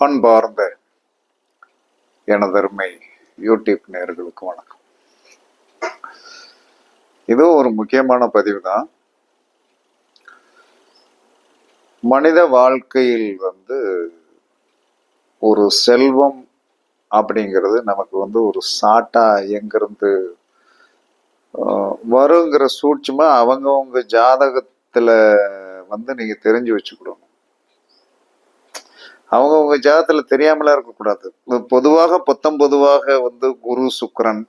அன்பார்ந்த எனதருமை யூடியூப் நேர்களுக்கு வணக்கம். இதுவும் ஒரு முக்கியமான பதிவு தான் மனித வாழ்க்கையில் வந்து ஒரு செல்வம் அப்படிங்கிறது நமக்கு வந்து ஒரு சாட்டா எங்கிருந்து வருங்கிற சூட்சுமா அவங்கவுங்க ஜாதகத்துல வந்து நீங்க தெரிஞ்சு வச்சுக்கணும் அவங்கவுங்க ஜாதத்துல தெரியாமலாம் இருக்கக்கூடாது. பொதுவாக பொத்தம் பொதுவாக வந்து குரு சுக்கரன்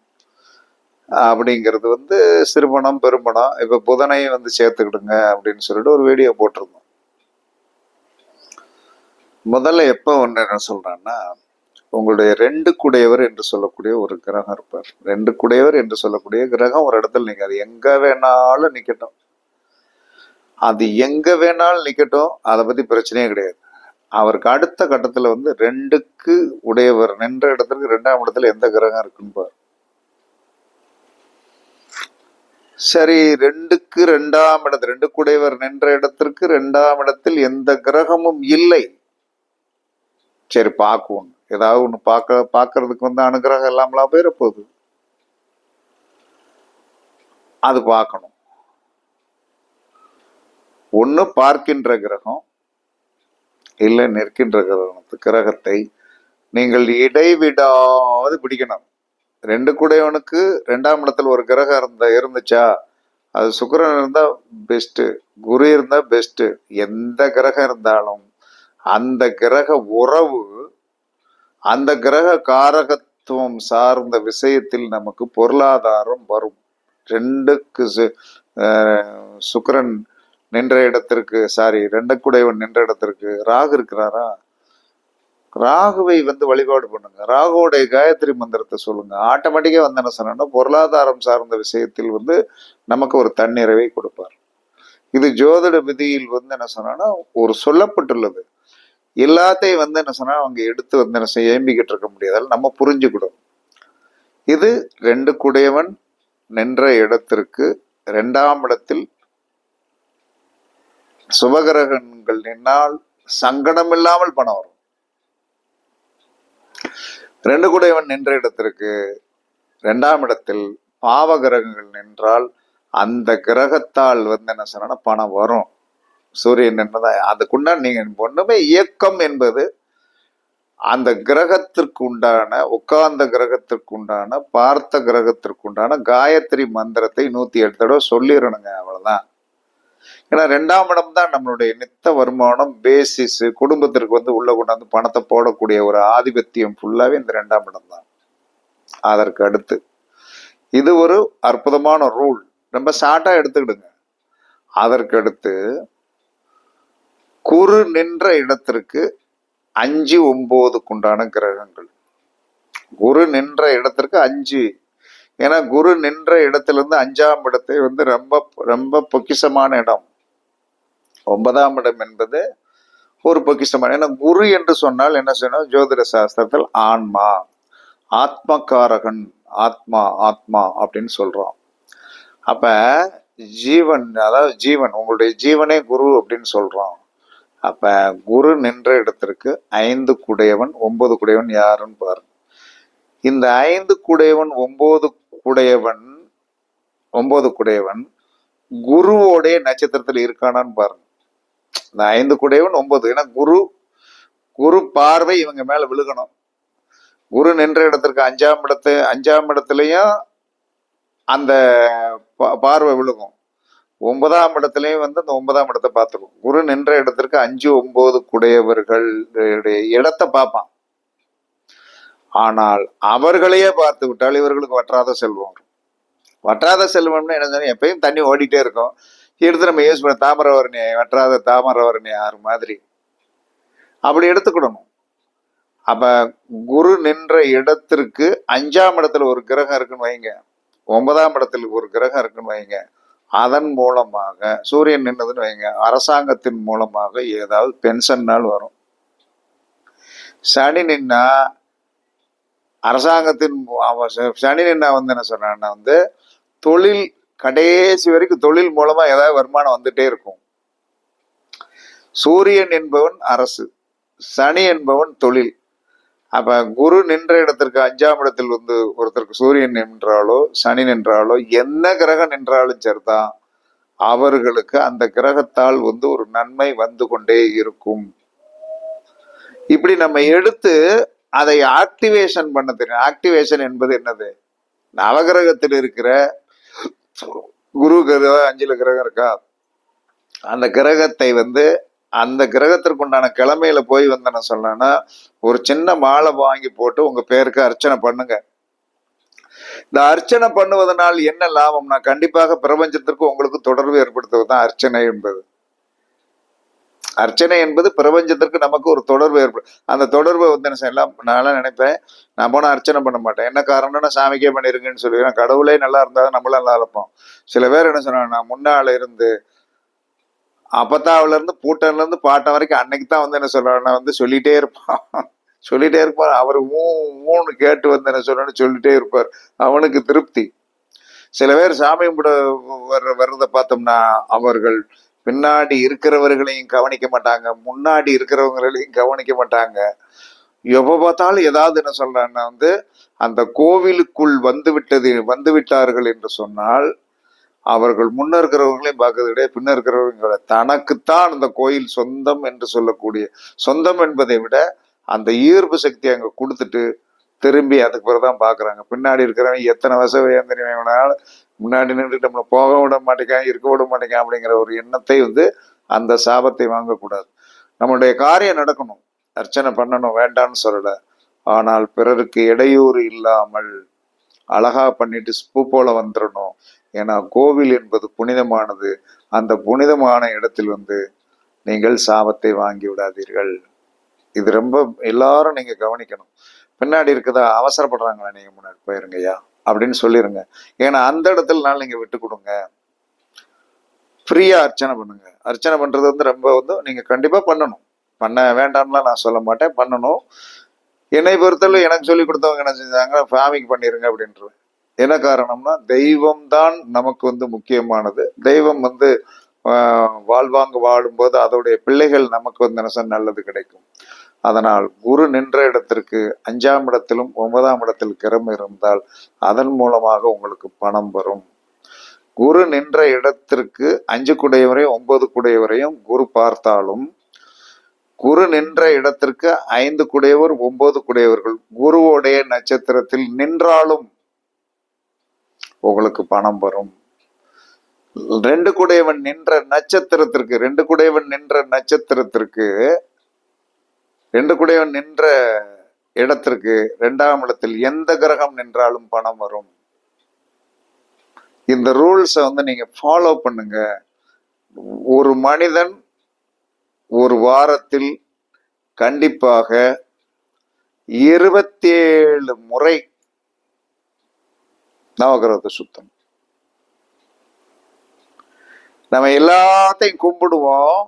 அப்படிங்கிறது வந்து சிறுபணம் பெருமணம். இப்ப புதனையும் வந்து சேர்த்துக்கிடுங்க அப்படின்னு சொல்லிட்டு ஒரு வீடியோ போட்டிருந்தோம். முதல்ல எப்போ ஒன்று என்ன சொல்றேன்னா உங்களுடைய ரெண்டு குடையவர் என்று சொல்லக்கூடிய ஒரு கிரகம் இருப்பார். ரெண்டு குடையவர் என்று சொல்லக்கூடிய கிரகம் ஒரு இடத்துல நீங்க அது எங்க வேணாலும் நிக்கட்டும். அது எங்க வேணாலும் நிக்கட்டும். அதை பத்தி பிரச்சனையே கிடையாது. அவருக்கு அடுத்த கட்டத்தில் வந்து ரெண்டுக்கு உடையவர் நின்ற இடத்துக்கு ரெண்டாம் இடத்துல எந்த கிரகம் இருக்குன்னு சரி ரெண்டுக்கு ரெண்டாம் இடத்து ரெண்டுக்கு உடையவர் நின்ற இடத்திற்கு ரெண்டாம் இடத்தில் எந்த கிரகமும் இல்லை. சரி பார்க்குவோம். ஏதாவது ஒன்று பார்க்க பார்க்கறதுக்கு வந்து அனுகிரகம் இல்லாமலாம் போயிட போகுது அது பார்க்கணும். ஒன்று பார்க்கின்ற கிரகம் இல்லை நிற்கின்ற கிரகணத்து கிரகத்தை நீங்கள் இடைவிடாது பிடிக்கணும். ரெண்டு கூடையவனுக்கு ரெண்டாம் இடத்துல ஒரு கிரகம் இருந்த இருந்துச்சா? அது சுக்கரன் இருந்தா பெஸ்ட் குரு இருந்தா பெஸ்ட் எந்த கிரகம் இருந்தாலும் அந்த கிரக உறவு அந்த கிரக காரகத்துவம் சார்ந்த விஷயத்தில் நமக்கு பொருளாதாரம் வரும். ரெண்டுக்கு சு- சுக்கிரன் நின்ற இடத்திற்கு சாரி ரெண்டு குடையவன் நின்ற இடத்திற்கு ராகு இருக்கிறாரா? ராகுவை வந்து வழிபாடு பண்ணுங்க. ராகுவோடைய காயத்ரி மந்திரத்தை சொல்லுங்க. ஆட்டோமேட்டிக்காக வந்து என்ன சொன்னா பொருளாதாரம் சார்ந்த விஷயத்தில் வந்து நமக்கு ஒரு தன்னிறைவை கொடுப்பார். இது ஜோதிட விதியில் வந்து என்ன சொன்னா ஒரு சொல்லப்பட்டுள்ளது. எல்லாத்தையும் வந்து என்ன சொன்னா அவங்க எடுத்து வந்து என்ன செய்ய ஏம்பிக்கிட்டு இருக்க முடியாதால் நம்ம புரிஞ்சுக்கிடும் இது ரெண்டு குடையவன் நின்ற இடத்திற்கு ரெண்டாம் இடத்தில் சுபகிரகங்கள் நின்னால் சங்கடம் இல்லாமல் பணம் வரும். ரெண்டு குடையவன் நின்ற இடத்திற்கு ரெண்டாம் இடத்தில் பாவ கிரகங்கள் நின்றால் அந்த கிரகத்தால் வந்து என்ன சொன்னா பணம் வரும். சூரியன் நின்றதான் அதுக்குண்டா நீங்க ஒண்ணுமே இயக்கம் என்பது அந்த கிரகத்திற்கு உண்டான உட்கார்ந்த கிரகத்திற்கு உண்டான பார்த்த கிரகத்திற்கு உண்டான காயத்ரி மந்திரத்தை நூத்தி எட்டு தடவை சொல்லிடணுங்க அவ்வளவுதான். ஏன்னா ரெண்டாம் இடம் தான் நம்மளுடைய நித்த வருமானம் பேசிஸ் குடும்பத்திற்கு வந்து உள்ள கொண்டாந்து பணத்தை போடக்கூடிய ஒரு ஆதிபத்தியம் ஃபுல்லாவே இந்த ரெண்டாம் இடம் தான். அதற்கு அடுத்து இது ஒரு அற்புதமான ரூல் ரொம்ப ஷார்ட்டா எடுத்துக்கிடுங்க. அதற்கு அடுத்து குரு நின்ற இடத்திற்கு அஞ்சு ஒம்போதுக்குண்டான கிரகங்கள். குரு நின்ற இடத்திற்கு அஞ்சு. ஏன்னா குரு நின்ற இடத்துல இருந்து அஞ்சாம் இடத்தை வந்து ரொம்ப ரொம்ப பொக்கிஷமான இடம். ஒன்பதாம் இடம் என்பது ஒரு பொக்கிஷமான. ஏன்னா குரு என்று சொன்னால் என்ன சொன்னால் ஜோதிட சாஸ்திரத்தில் ஆன்மா ஆத்மகாரகன் ஆத்மா ஆத்மா அப்படின்னு சொல்கிறோம் அப்போ ஜீவன் அதாவது ஜீவன் உங்களுடைய ஜீவனே குரு அப்படின்னு சொல்கிறோம் அப்போ குரு நின்ற இடத்திற்கு ஐந்து குடையவன் ஒன்பது குடையவன் யாருன்னு பாருங்க இந்த ஐந்து குடையவன் ஒன்பது குடையவன் ஒன்பது குடையவன் குருவோடைய நட்சத்திரத்தில் இருக்கானான்னு பாருங்க. இந்த ஐந்து குடையவன் ஒன்பது. ஏன்னா குரு குரு பார்வை இவங்க மேல விழுகணும். குரு நின்ற இடத்திற்கு அஞ்சாம் இடத்து அஞ்சாம் இடத்துலயும் அந்த பார்வை விழுகும். ஒன்பதாம் இடத்துலயும் வந்து அந்த ஒன்பதாம் இடத்தை பார்த்துக்கும். குரு நின்ற இடத்திற்கு அஞ்சு ஒன்பது குடையவர்களுடைய இடத்தை பார்ப்பான். ஆனால் அவர்களையே பார்த்து விட்டால் இவர்களுக்கு வற்றாத செல்வம் வற்றாத செல்வம்னு என்ன சொன்னா எப்பயும் தண்ணி ஓடிட்டே இருக்கும். எடுத்து நம்ம யூஸ் பண்ண தாமிரவரணி வற்றாத தாமரவரணி ஆறு மாதிரி. அப்படி எடுத்துக்கிடணும். அப்ப குரு நின்ற இடத்திற்கு அஞ்சாம் இடத்துல ஒரு கிரகம் இருக்குன்னு வைங்க. ஒன்பதாம் இடத்துல ஒரு கிரகம் இருக்குன்னு வைங்க. அதன் மூலமாக சூரியன் நின்னதுன்னு வைங்க. அரசாங்கத்தின் மூலமாக ஏதாவது பென்ஷன்னால் வரும். சனி நின்னா அரசாங்கத்தின் மூ- சனி நின்னா வந்து என்ன சொன்னான்னா வந்து தொழில் கடைசி வரைக்கும் தொழில் மூலமா ஏதாவது வருமானம் வந்துட்டே இருக்கும். சூரியன் என்பவன் அரசு சனி என்பவன் தொழில். அப்ப குரு நின்ற இடத்திற்கு அஞ்சாம் இடத்தில் வந்து ஒருத்தருக்கு சூரியன் நின்றாலோ சனி நின்றாலோ என்ன கிரகம் நின்றாலும் சரிதான். அவர்களுக்கு அந்த கிரகத்தால் வந்து ஒரு நன்மை வந்து கொண்டே இருக்கும். இப்படி நம்ம எடுத்து அதை ஆக்டிவேஷன் பண்ண தெரியும். ஆக்டிவேஷன் என்பது என்னது? நவகிரகத்தில் இருக்கிற குரு கிரகம் அஞ்சுல கிரகம் இருக்கா? அந்த கிரகத்தை வந்து அந்த கிரகத்திற்குண்டான கிழமையில போய் வந்து என்ன ஒரு சின்ன மாலை வாங்கி போட்டு உங்க பேருக்கு அர்ச்சனை பண்ணுங்க. இந்த அர்ச்சனை பண்ணுவதனால் என்ன லாபம்னா கண்டிப்பாக பிரபஞ்சத்திற்கு உங்களுக்கு தொடர்பு ஏற்படுத்துவது தான் அர்ச்சனை என்பது. அர்ச்சனை என்பது பிரபஞ்சத்திற்கு நமக்கு ஒரு தொடர்பு ஏற்படும் அந்த தொடர்பு வந்து என்ன செய்யலாம் நான்லாம் நினைப்பேன் நான் போனால் அர்ச்சனை பண்ண மாட்டேன். என்ன காரணம்னா சாமிக்கே பண்ணிருங்கன்னு சொல்லுவேன் கடவுளே நல்லா இருந்தால் நம்மளும் நல்லா இருப்போம். சில பேர் என்ன சொன்னாங்க நான் முன்னால இருந்து அப்பத்தாவில இருந்து பூட்டன்ல இருந்து பாட்டம் வரைக்கும் அன்னைக்கு தான் வந்து என்ன சொல்றாருன்னா வந்து சொல்லிட்டே இருப்பான். சொல்லிட்டே இருப்பார். அவர் ஊ ஊன்னு கேட்டு வந்து என்ன சொல்றேன்னு சொல்லிட்டே இருப்பார். அவனுக்கு திருப்தி. சில பேர் சாமி கும்பிட வர்ற வர்றதை பார்த்தோம்னா அவர்கள் பின்னாடி இருக்கிறவர்களையும் கவனிக்க மாட்டாங்க முன்னாடி இருக்கிறவங்களையும் கவனிக்க மாட்டாங்க. எப்போ பார்த்தாலும் ஏதாவது என்ன சொல்றேன்னா வந்து அந்த கோவிலுக்குள் வந்து விட்டது வந்து விட்டார்கள் என்று சொன்னால் அவர்கள் முன்ன இருக்கிறவங்களையும் பார்க்கறது கிடையாது பின்ன இருக்கிறவங்க தனக்குத்தான் அந்த கோயில் சொந்தம் என்று சொல்லக்கூடிய சொந்தம் என்பதை விட அந்த ஈர்ப்பு சக்தி அங்க கொடுத்துட்டு திரும்பி அதுக்கு பிறகு தான் பாக்குறாங்க பின்னாடி இருக்கிறவன் எத்தனை வச வேந்தனி வேணாலும் முன்னாடி நின்று நம்மளை போக விட மாட்டேங்கான் இருக்க விட மாட்டேங்கான் அப்படிங்கிற ஒரு எண்ணத்தை வந்து அந்த சாபத்தை வாங்கக்கூடாது. நம்மளுடைய காரியம் நடக்கணும் அர்ச்சனை பண்ணணும் வேண்டாம்னு சொல்லல. ஆனால் பிறருக்கு இடையூறு இல்லாமல் அழகா பண்ணிட்டு பூ போல வந்துடணும் ஏன்னா கோவில் என்பது புனிதமானது. அந்த புனிதமான இடத்தில் வந்து நீங்கள் சாபத்தை வாங்கி விடாதீர்கள். இது ரொம்ப எல்லாரும் நீங்க கவனிக்கணும். பின்னாடி இருக்கதா? அவசரப்படுறாங்களா நீங்க முன்னாடி? போயிருங்கய்யா. அப்படின்னு சொல்லிடுங்க ஏன்னா அந்த இடத்துலனால நீங்கள் விட்டு கொடுங்க. ஃப்ரீயா அர்ச்சனை பண்ணுங்க. அர்ச்சனை பண்றது வந்து ரொம்ப வந்து நீங்க கண்டிப்பா பண்ணணும். பண்ண வேண்டாம்லாம் நான் சொல்ல மாட்டேன். பண்ணணும். என்னை பொறுத்தவரை எனக்கு சொல்லி கொடுத்தவங்க என்ன செஞ்சாங்க ஃபேமிக்கு பண்ணிருங்க அப்படின்றது என்ன காரணம்னா தெய்வம் தான் நமக்கு வந்து முக்கியமானது. தெய்வம் வந்து வாழ்வாங்க வாழும்போது அதோடைய பிள்ளைகள் நமக்கு வந்து என்ன நல்லது கிடைக்கும். அதனால் குரு நின்ற இடத்திற்கு அஞ்சாம் இடத்திலும் ஒன்பதாம் இடத்தில் கிரம் இருந்தால் அதன் மூலமாக உங்களுக்கு பணம் வரும். குரு நின்ற இடத்திற்கு அஞ்சு குடையவரையும் ஒன்பது குடையவரையும் குரு பார்த்தாலும் குரு நின்ற இடத்திற்கு ஐந்து குடையவர் ஒன்பது குடையவர்கள் குருவோடைய நட்சத்திரத்தில் நின்றாலும் உங்களுக்கு பணம் வரும். ரெண்டு குடையவன் நின்ற நட்சத்திரத்திற்கு ரெண்டு குடையவன் நின்ற நட்சத்திரத்திற்கு ரெண்டு குடையவன் நின்ற இடத்திற்கு ரெண்டாம் இடத்தில் எந்த கிரகம் நின்றாலும் பணம் வரும். இந்த ரூல்ஸை வந்து நீங்க ஃபாலோ பண்ணுங்க. ஒரு மனிதன் ஒரு வாரத்தில் கண்டிப்பாக இருபத்தேழு முறை நவகிரகத்தை சுத்தம் நம்ம எல்லாத்தையும் கும்பிடுவோம்.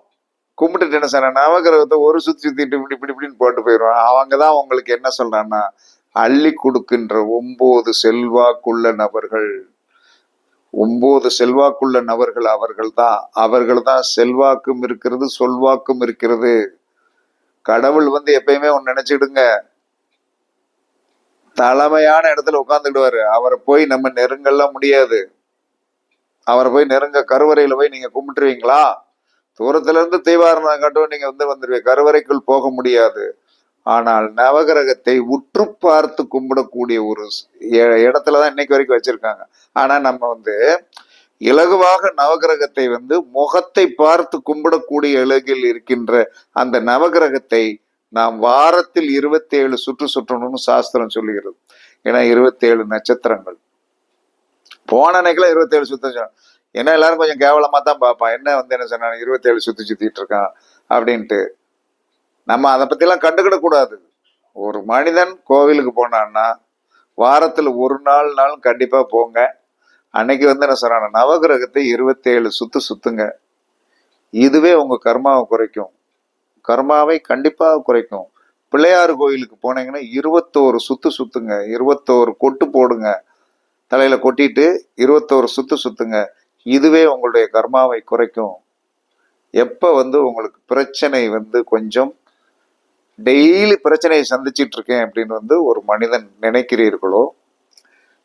கும்பிட்டுட்டு என்ன சொல்ற நவகிரகத்தை ஒரு சுத்தி சுத்திட்டு இப்படி இப்படி இப்படின்னு போட்டு போயிடுவான். அவங்க தான் உங்களுக்கு என்ன சொல்றான்னா அள்ளி கொடுக்கின்ற ஒன்பது செல்வாக்குள்ள நபர்கள். ஒன்பது செல்வாக்குள்ள நபர்கள் அவர்கள் தான் அவர்கள் தான் செல்வாக்கும் இருக்கிறது சொல்வாக்கும் இருக்கிறது. கடவுள் வந்து எப்பயுமே ஒன்று நினைச்சிடுங்க தலைமையான இடத்துல உட்கார்ந்துடுவாரு அவரை போய் நம்ம நெருங்கலாம் முடியாது. அவரை போய் நெருங்க கருவறையில போய் நீங்க கும்பிட்டுருவீங்களா? தூரத்துல இருந்து தீபாரணம் காட்டும் நீங்க வந்து வந்துருவீங்க. கருவறைக்குள் போக முடியாது. ஆனால் நவகிரகத்தை உற்று பார்த்து கும்பிடக்கூடிய ஒரு இடத்துலதான் இன்னைக்கு வரைக்கும் வச்சிருக்காங்க. ஆனா நம்ம வந்து இலகுவாக நவகிரகத்தை வந்து முகத்தை பார்த்து கும்பிடக்கூடிய இலகில் இருக்கின்ற அந்த நவகிரகத்தை நாம் வாரத்தில் இருபத்தி ஏழு சுற்று சுற்றணும்னு சாஸ்திரம் சொல்லுகிறது. ஏன்னா இருபத்தி ஏழு நட்சத்திரங்கள். போன அன்னைக்குலாம் இருபத்தி ஏழு சுத்தம் ஏன்னா எல்லாரும் கொஞ்சம் கேவலமாக தான் பார்ப்பான் என்ன வந்து என்ன சொன்னாங்க இருபத்தேழு சுற்றி சுற்றிட்டு இருக்கான் அப்படின்ட்டு. நம்ம அதை பற்றிலாம் கண்டுக்கிடக்கூடாது ஒரு மனிதன் கோவிலுக்கு போனான்னா வாரத்தில் ஒரு நாள் நாளும் கண்டிப்பாக போங்க. அன்னைக்கு வந்து என்ன சொல்றாங்க நவகிரகத்தை இருபத்தேழு சுத்து சுத்துங்க. இதுவே உங்கள் கர்மாவை குறைக்கும். கர்மாவை கண்டிப்பாக குறைக்கும். பிள்ளையார் கோயிலுக்கு போனீங்கன்னா இருபத்தோரு சுத்து சுத்துங்க. இருபத்தோரு கொட்டு போடுங்க. தலையில கொட்டிட்டு இருபத்தோரு சுத்து சுத்துங்க. இதுவே உங்களுடைய கர்மாவை குறைக்கும். எப்போ வந்து உங்களுக்கு பிரச்சனை வந்து கொஞ்சம் டெய்லி பிரச்சனையை சந்திச்சிட்டு இருக்கேன் அப்படின்னு வந்து ஒரு மனிதன் நினைக்கிறீர்களோ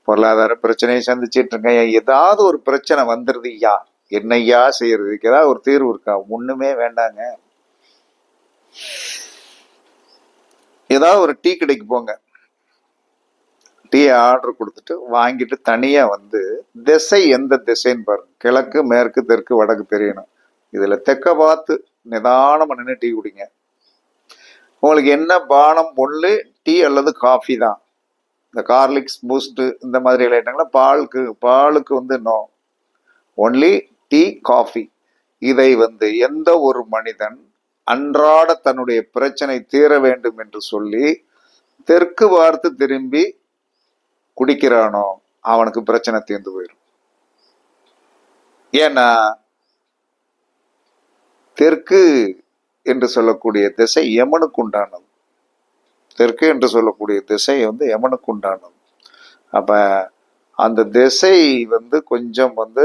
பொருளாதார பிரச்சனையை சந்திச்சிட்டு இருக்கேன் ஏதாவது ஒரு பிரச்சனை வந்துருது ஐயா என்னையா செய்யறதுக்கு ஏதாவது ஒரு தீர்வு இருக்கா? ஒண்ணுமே வேண்டாங்க. ஏதாவது ஒரு டீ கடைக்கு போங்க. டீ ஆர்டர் கொடுத்துட்டு வாங்கிட்டு தனியாக வந்து திசை எந்த திசைன்னு பாருங்க. கிழக்கு மேற்கு தெற்கு வடக்கு தெரியணும். இதில் தெக்க பார்த்து நிதானமாக நின்று டீ குடிங்க. உங்களுக்கு என்ன பானம் ஒன்று டீ அல்லது காஃபி தான். இந்த கார்லிக்ஸ் பூஸ்ட்டு இந்த மாதிரி ஐட்டங்களா பாலுக்கு பாலுக்கு வந்து நோ ஒன்லி டீ காஃபி இதை வந்து எந்த ஒரு மனிதன் அன்றாட தன்னுடைய பிரச்சனை தீர வேண்டும் என்று சொல்லி தெற்கு பார்த்து திரும்பி குடிக்கிறானோ அவனுக்கு பிரச்சனை தீர்ந்து போயிடும் ஏன்னா தெற்கு என்று சொல்லக்கூடிய திசை யமனுக்கு உண்டானது. தெற்கு என்று சொல்லக்கூடிய திசை வந்து யமனுக்கு உண்டானது. அப்ப அந்த திசை வந்து கொஞ்சம் வந்து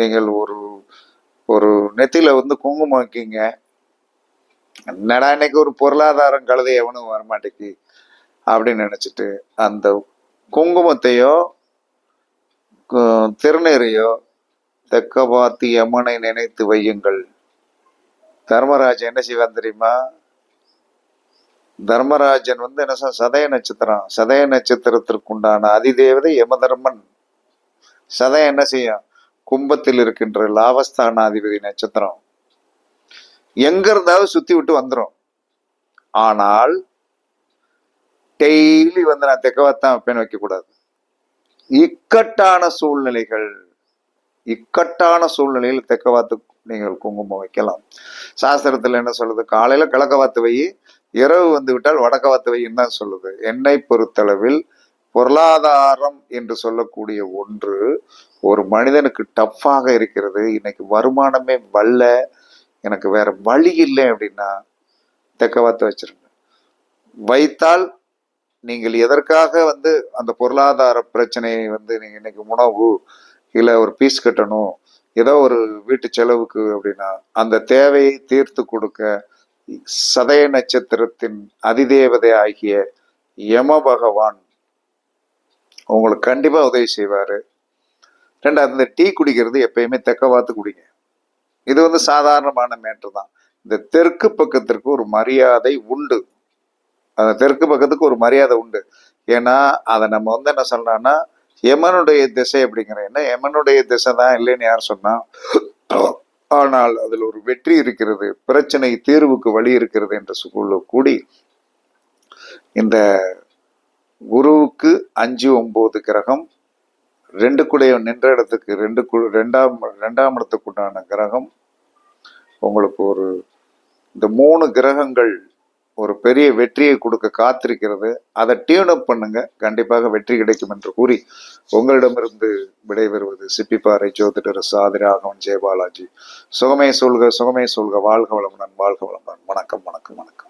நீங்கள் ஒரு ஒரு நெத்தியில வந்து குங்குமம் வைக்கீங்க. என்னடா இன்னைக்கு ஒரு பொருளாதாரம் கழுதை எவனும் வரமாட்டேக்கு அப்படின்னு நினைச்சிட்டு அந்த குங்குமத்தையோ திருநீரையோ தெக்க பார்த்து யமனை நினைத்து வையுங்கள். தர்மராஜன் என்ன செய்வான் தெரியுமா? தர்மராஜன் வந்து என்ன சதய நட்சத்திரம் சதய நட்சத்திரத்திற்குண்டான அதிதேவதை யமதர்மன். சதயம் என்ன செய்யும்? கும்பத்தில் இருக்கின்ற லாபஸ்தானாதிபதி நட்சத்திரம். எங்க இருந்தாலும் சுத்தி விட்டு வந்துடும் ஆனால் டெய்லி வந்து நான் தெக்கவாத்தான் வைப்பேன்னு வைக்கக்கூடாது. இக்கட்டான சூழ்நிலைகள் இக்கட்டான சூழ்நிலையில் தெக்கவாத்து நீங்கள் குங்குமம் வைக்கலாம். சாஸ்திரத்தில் என்ன சொல்லுது? காலையில் கிழக்க வாத்து வை இரவு வந்து விட்டால் வடக்க வாத்து வைன்னு தான் சொல்லுது. என்னை பொறுத்தளவில் பொருளாதாரம் என்று சொல்லக்கூடிய ஒன்று ஒரு மனிதனுக்கு டஃப்பாக இருக்கிறது. இன்னைக்கு வருமானமே வல்ல எனக்கு வேற வழி இல்லை அப்படின்னா தெக்கவாத்து வச்சிருங்க. வைத்தால் நீங்கள் எதற்காக வந்து அந்த பொருளாதார பிரச்சனையை வந்து நீங்கள் இன்னைக்கு உணவு இல்லை ஒரு பீஸ் கட்டணும் ஏதோ ஒரு வீட்டு செலவுக்கு அப்படின்னா அந்த தேவையை தீர்த்து கொடுக்க சதய நட்சத்திரத்தின் அதிதேவதை ஆகிய யம பகவான் உங்களுக்கு கண்டிப்பாக உதவி செய்வார். ரெண்டாவது இந்த டீ குடிக்கிறது எப்பயுமே தெக்க பார்த்து குடிங்க. இது வந்து சாதாரணமான மேட்ரு தான். இந்த தெற்கு பக்கத்திற்கு ஒரு மரியாதை உண்டு. அந்த தெற்கு பக்கத்துக்கு ஒரு மரியாதை உண்டு. ஏன்னா அதை நம்ம வந்து என்ன சொல்றோம்னா யமனுடைய திசை அப்படிங்கிற என்ன? யமனுடைய திசை தான் இல்லைன்னு யார் சொன்னா? ஆனால் அதில் ஒரு வெற்றி இருக்கிறது பிரச்சனை தீர்வுக்கு வழி இருக்கிறது என்ற சொல்ல கூடி இந்த குருவுக்கு அஞ்சு ஒம்பது கிரகம் ரெண்டு குடைய நின்ற இடத்துக்கு ரெண்டு கு ரெண்டாம் ரெண்டாம் இடத்துக்குண்டான கிரகம் உங்களுக்கு ஒரு இந்த மூணு கிரகங்கள் ஒரு பெரிய வெற்றியை கொடுக்க காத்திருக்கிறது. அதை டியூன் அப் பண்ணுங்க. கண்டிப்பாக வெற்றி கிடைக்கும் என்று கூறி உங்களிடமிருந்து விடைபெறுவது சிப்பிப்பாறை ஜோதிடர் சாதி ராகவன் ஜெயபாலாஜி. சுகமே சொல்க சுகமே சொல்க. வாழ்க வளமுடன் வாழ்க வளமுடன். வணக்கம் வணக்கம் வணக்கம்.